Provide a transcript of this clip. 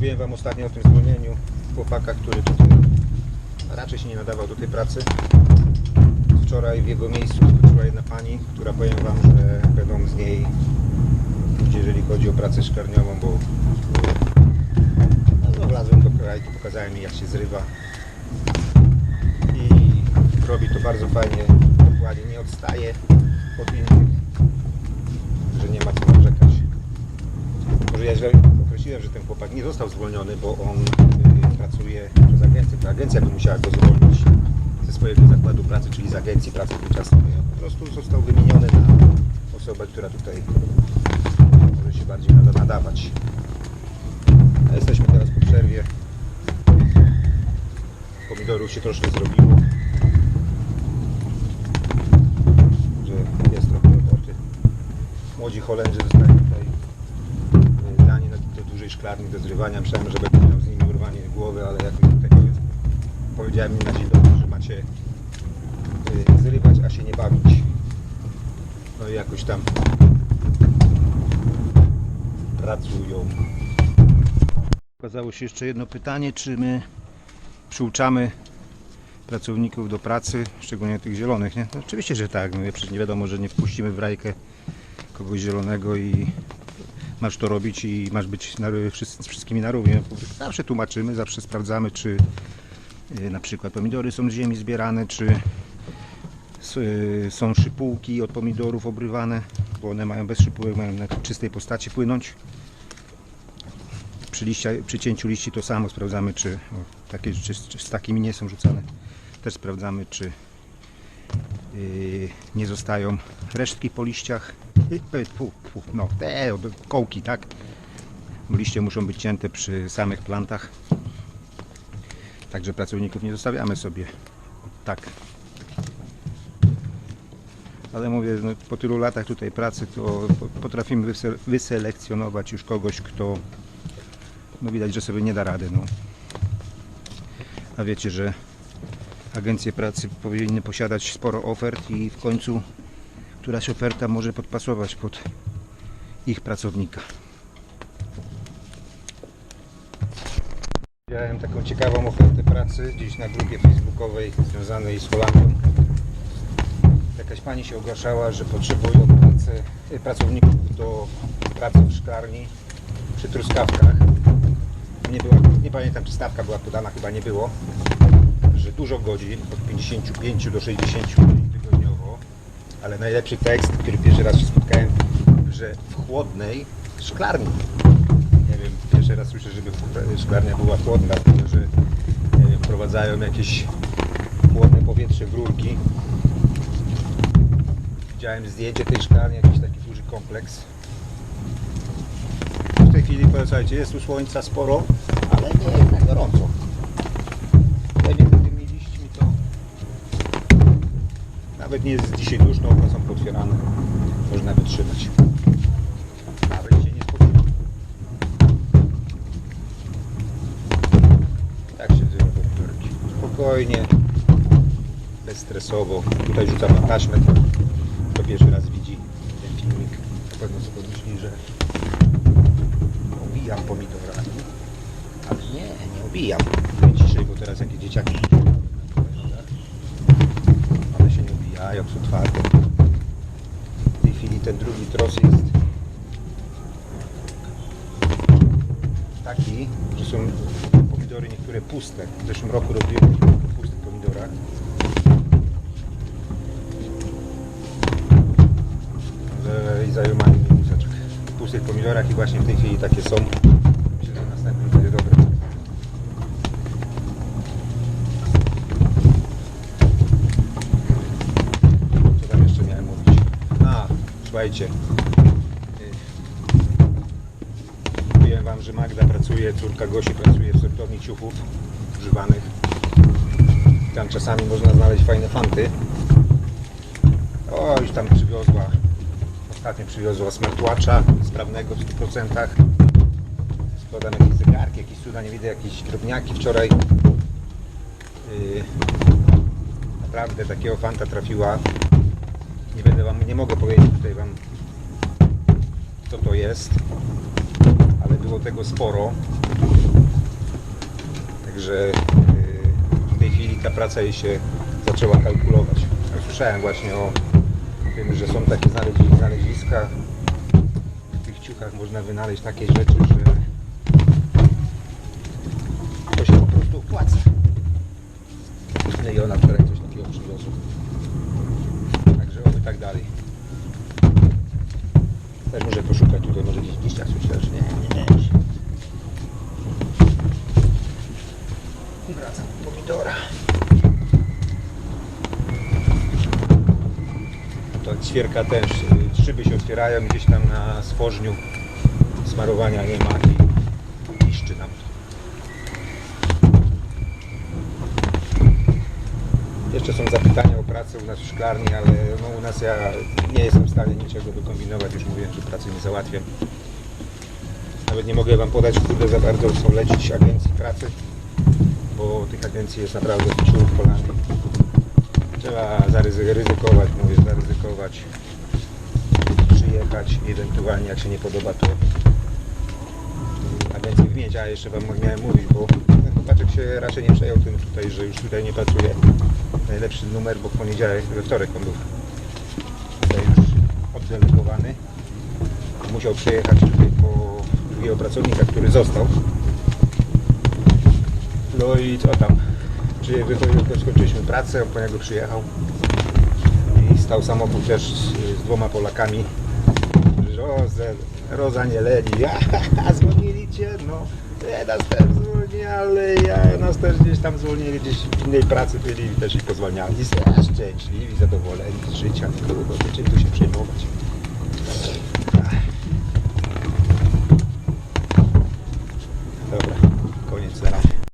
Mówiłem Wam ostatnio o tym zwolnieniu chłopaka, który tutaj raczej się nie nadawał do tej pracy. Wczoraj w jego miejscu skoczyła jedna pani, która powiem Wam, że będą z niej ludzie, jeżeli chodzi o pracę szklarniową, bo no, wlazłem do kraju, pokazałem jej jak się zrywa i robi to bardzo fajnie, dokładnie, nie odstaje od innych, że nie ma co narzekać. Może ja źle określiłem, że ten chłopak nie został zwolniony, bo on y, pracuje przez agencję. To agencja by musiała go zwolnić ze swojego zakładu pracy, czyli z agencji pracy tymczasowej. On po prostu został wymieniony na osobę, która tutaj może się bardziej nada nadawać. A jesteśmy teraz po przerwie. Pomidorów się troszkę zrobiło. Że jest trochę roboty. Młodzi Holendrzy dostają tutaj szklarni do zrywania. Myślałem, że będę miał z nimi urwanie głowy, ale tutaj nie jest. Powiedziałem im na dzień że macie y, zrywać, a się nie bawić. No i jakoś tam pracują. Okazało się jeszcze jedno pytanie, czy my przyuczamy pracowników do pracy, szczególnie tych zielonych, nie? No, oczywiście, że tak, nie wiadomo, że nie wpuścimy w rajkę kogoś zielonego i masz to robić i masz być na, z wszystkimi na równi. Zawsze tłumaczymy, zawsze sprawdzamy, czy y, na przykład pomidory są z ziemi zbierane, czy y, są szypułki od pomidorów obrywane, bo one mają bez szypułek, mają na czystej postaci płynąć. Przy, liścia, przy cięciu liści to samo sprawdzamy, czy, o, takie, z takimi nie są rzucane. Też sprawdzamy, czy yy, nie zostają resztki po liściach. No, te kołki, tak? Liście muszą być cięte przy samych plantach. Także pracowników nie zostawiamy sobie tak. Ale mówię, no, po tylu latach tutaj pracy, to po- potrafimy wyse- wyselekcjonować już kogoś, kto no widać, że sobie nie da rady. No. A wiecie, że agencje pracy powinny posiadać sporo ofert i w końcu któraś oferta może podpasować pod ich pracownika. Widziałem taką ciekawą ofertę pracy gdzieś na grupie facebookowej związanej z Holandią. Jakaś pani się ogłaszała, że potrzebują pracy, e, pracowników do pracy w szklarni przy truskawkach. Nie, była, nie pamiętam czy stawka była podana, chyba nie było, że dużo godzin, od 55 do 60 godzin ale najlepszy tekst, który pierwszy raz się spotkałem, że w chłodnej szklarni. Nie wiem, pierwszy raz słyszę, żeby szklarnia była chłodna, dlatego że e, wprowadzają jakieś chłodne powietrze w rurki. Widziałem zdjęcie tej szklarni, jakiś taki duży kompleks. W tej chwili, słuchajcie, jest tu słońca sporo, ale nie jest tak gorąco. Nawet nie jest dzisiaj duszno, okna są. Można wytrzymać. Nawet się nie spodziewa. Tak się pomidorki. Spokojnie, bezstresowo. Tutaj rzucam na taśmę, to kto pierwszy raz widzi ten filmik, na pewno sobie myśli, że obijam pomidora. Ale nie, nie obijam. Ciszej, bo teraz jakieś dzieciaki twarde. W tej chwili ten drugi tros jest taki, że są pomidory niektóre puste. W zeszłym roku robiłem kilka pustych pomidorach. I wózeczek. W pustych pomidorach i właśnie w tej chwili takie są. Słuchajcie. y, Mówiłem wam, że Magda pracuje, córka Gosi pracuje w sortowni ciuchów używanych. Tam czasami można znaleźć fajne fanty. O, już tam przywiozła, ostatnio przywiozła smartwatcha sprawnego w 100%. Składam jakieś zegarki, jakieś cuda, nie widzę, jakieś drobniaki wczoraj. Yy, naprawdę takiego fanta trafiła. Nie będę wam, nie mogę powiedzieć tutaj wam co to jest. ale było tego sporo. Także yy, w tej chwili ta praca jej się zaczęła kalkulować. Słyszałem właśnie o tym, że są takie znaleziska. W tych ciuchach można wynaleźć takie rzeczy, że to się po prostu opłaca. No i ona wczoraj coś takiego przywiozła. Oby tak dalej. Też muszę poszukać tutaj, może gdzieś liściach coś leży. Nie, nie, nie. I wracam do pomidora. To ćwierka też, y, szyby się otwierają gdzieś tam na stworzniu. Smarowania nie ma i piszczy nam. Jeszcze są zapytania o pracę u nas w szklarni, ale no u nas ja nie jestem w stanie niczego wykombinować. Już mówiłem, że pracy nie załatwiam. Nawet nie mogę Wam podać, kurde, za bardzo co lecić agencji pracy, bo tych agencji jest naprawdę ciul w kolanie. Trzeba zaryzykować, mówię, zaryzykować, przyjechać i ewentualnie jak się nie podoba, to agencję wymienić, a jeszcze Wam miałem mówić, bo chłopaczek się raczej nie przejął tym tutaj, że już tutaj nie pracuje. Najlepszy numer, bo poniedziałek, we wtorek on był tutaj już oddelegowany. Musiał przyjechać tutaj po drugiego pracownika, który został. No i co tam? Czy wychodził, skończyliśmy pracę, on po niego przyjechał i stał samochód też z, z dwoma Polakami. Roze, Roza nie leni, ja, zwolnili cię, no, nas też zwolnili, ale ja, nas też gdzieś tam zwolnili, gdzieś w innej pracy byli też ich pozwalniali. Szczęśliwi, zadowoleni z życia, kurwa, czym tu się przejmować.